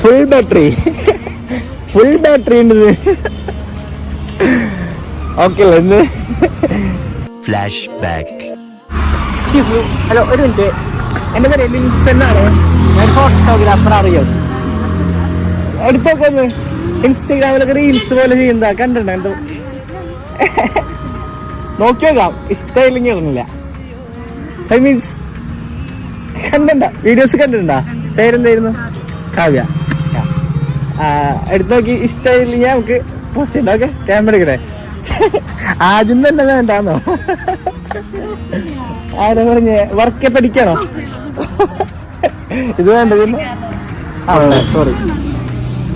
Full battery full battery ഉണ്ട് okay അല്ലേ ഇന്ന്? ഫ്ലാഷ് എക്സ്ക്യൂസ് മീ ഹലോ ഒരു മിനിറ്റ് എന്റെ പേര് ലിൻസ് എന്നാണ്. ഞാൻ ഫോട്ടോഗ്രാഫർ അറിയോ. എടുത്തോക്കൊന്ന് ഇൻസ്റ്റഗ്രാമിലൊക്കെ റീൽസ് പോലെ ചെയ്യുന്നതാ കണ്ടിട്ടുണ്ടോ എന്തോ? നോക്കി നോക്കാം. ഇഷ്ടമില്ലെങ്കിൽ ഇടുന്നില്ല ഐ മീൻസ് കണ്ടണ്ട വീഡിയോസ് കണ്ടിട്ടുണ്ടാ? പേരെന്തായിരുന്നു? കാവ്യ. ആ, എടുത്ത് നോക്കി. ഇഷ്ടമില്ലെങ്കിൽ നമുക്ക് പോസ്റ്റ് ചെയ്യണ്ട ഓക്കെ ക്യാമറ എടുക്കണേ ആദ്യം തന്നെ വേണ്ടാന്നോ ആരാ പറഞ്ഞ? വർക്ക് പഠിക്കണോ? ഇത് വേണ്ട പിന്നെ സോറി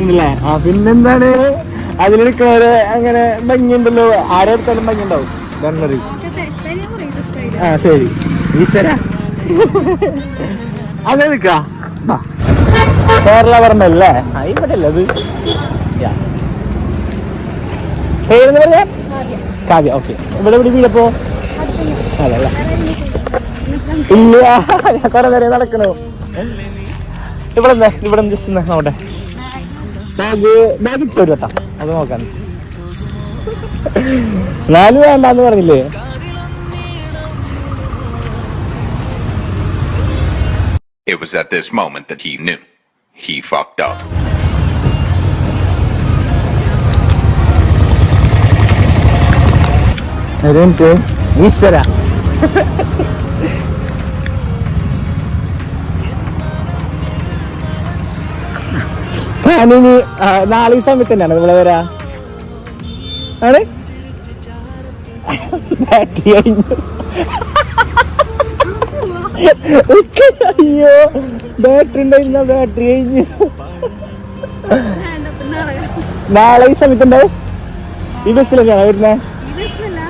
ഇല്ലേ? ആ പിന്നെന്താണ്? അതിലെടുക്കണവര് അങ്ങനെ ഭംഗിയുണ്ടല്ലോ. ആരെ എടുത്താലും ഭംഗി ഉണ്ടാവും ആ ശരി. ഈശ്വര. അതെടുക്കാ കേരള പറഞ്ഞല്ലേ ആ ഇവിടെ അല്ലേ അത്. പേരെന്ന് പറയാ കാവ്യ ഓക്കെ. ഇവിടെ ഇവിടെ വീടപ്പോ ഇല്ല ഞാൻ കുറെ നേരം നടക്കണോ. ഇവിടെ എന്താ ഇവിടെ ജസ്റ്റ് ഒന്ന് നോട്ടെ ബാഗ് ബാഗ് ഇട്ടു കേട്ടാ അത് നോക്കാൻ നാല് വേണ്ടെന്ന് പറഞ്ഞില്ലേ? It was at this moment that he knew. He fucked up. Minute ഈശ്വര ഞാനിനി നാളെ ഈ സമയത്ത് തന്നെയാണ് ഇവിടെ വരാ? ആണ്? ബാറ്ററി കഴിഞ്ഞു അയ്യോ ബാറ്ററി ഉണ്ടായിരുന്ന ബാറ്ററി കഴിഞ്ഞു. നാളെ ഈ സമയത്ത് ഉണ്ടാവും ഈ ബസ്സിലൊക്കെയാണോ വരുന്നേ വരുന്നത്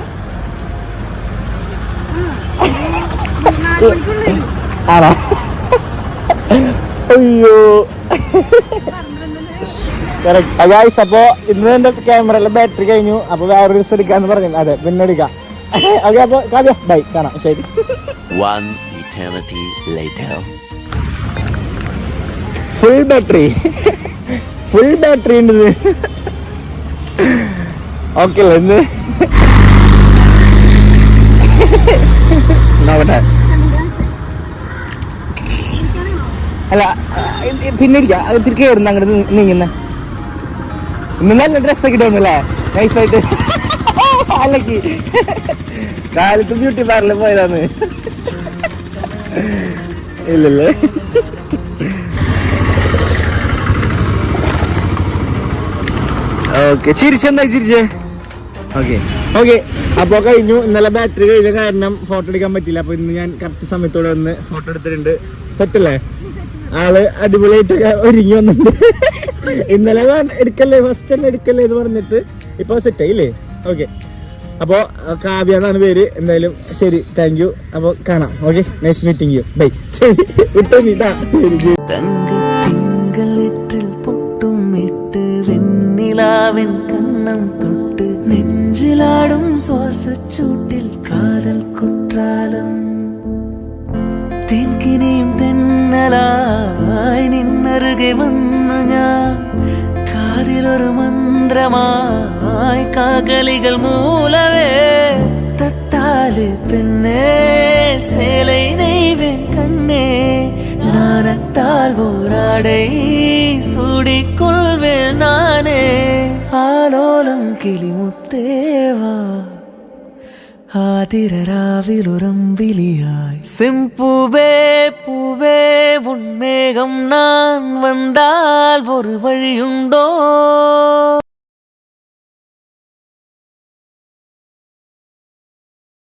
ആണോ? അയ്യോ. ഗായ്സ് അപ്പോ ഇന്ന് എന്റെ ക്യാമറയിലെ ബാറ്ററി കഴിഞ്ഞു. അപ്പൊ വേറൊരു ദിവസം എടുക്കാന്ന് പറഞ്ഞു അതെ പിന്നെ എടുക്കാം. ഓക്കെ അപ്പൊ കാവ്യ ബൈ കാണാം. ശരി. Eternity later. Full battery full battery ഉണ്ട് ഓക്കെ അല്ലേ ഇന്ന് നോക്കട്ടെ അല്ല പിന്നെ ഇരിക്കാം. അത് തിരികെ കയറുന്ന അങ്ങോട്ട് നീങ്ങുന്ന. ഇന്ന് നല്ല ഡ്രസ്സൊക്കെ ഇട്ടുവന്നല്ലേ നൈസായിട്ട് അല്ലക്ക് കാലത്ത് ബ്യൂട്ടി പാർലർ പോയതാന്ന്. ഇല്ലല്ലേ? ഓക്കെ ചിരിച്ചെന്തായി ചിരിച്ചേ? ഓക്കെ ഓക്കെ അപ്പോൾ കഴിഞ്ഞു. ഇന്നലെ ബാറ്ററി കഴിഞ്ഞ കാരണം ഫോട്ടോ എടുക്കാൻ പറ്റില്ല അപ്പൊ ഇന്ന് ഞാൻ കറക്റ്റ് സമയത്തോടെ വന്ന് ഫോട്ടോ എടുത്തിട്ടുണ്ട്. സെറ്റല്ലേ? ആൾ അടിപൊളിയായിട്ടൊക്കെ ഒരുങ്ങി വന്നിട്ടുണ്ട്. ഇന്നലെ എടുക്കല്ലേ? ഫസ്റ്റ് തന്നെ എടുക്കല്ലേ എന്ന് പറഞ്ഞിട്ട് ഇപ്പൊ സെറ്റ് ആയില്ലേ? ഓക്കെ അപ്പോ കാവ്യ എന്നാണ് പേര്. എന്തായാലും ശരി താങ്ക് യു അപ്പൊ കാണാം. Okay nice meeting you bye ശരി വിട്ടോ പൊട്ടും തൊട്ട് നെഞ്ചിലാടും ശ്വാസച്ചൂട്ടിൽ കാതൽ കുറ്റാലം തേക്കിനെയും തെന്നലായി നിന്നറുകെ വന്നു ഞാൻ. കാതിലൊരു மாய் காகலிகள் மூலவே. தத்தாலு பெண்ணே சேலை நெய்வேன் கண்ணே. நாணத்தால் ஓராடை சூடிக்கொள்வேன் நானே. ஆலோலம் கிளிமுத்தேவா ஆதிரராவில் உரம்பிலியாய். செம்பூவே பூவே உன்மேகம் நான் வந்தால் ஒரு வழியுண்டோ?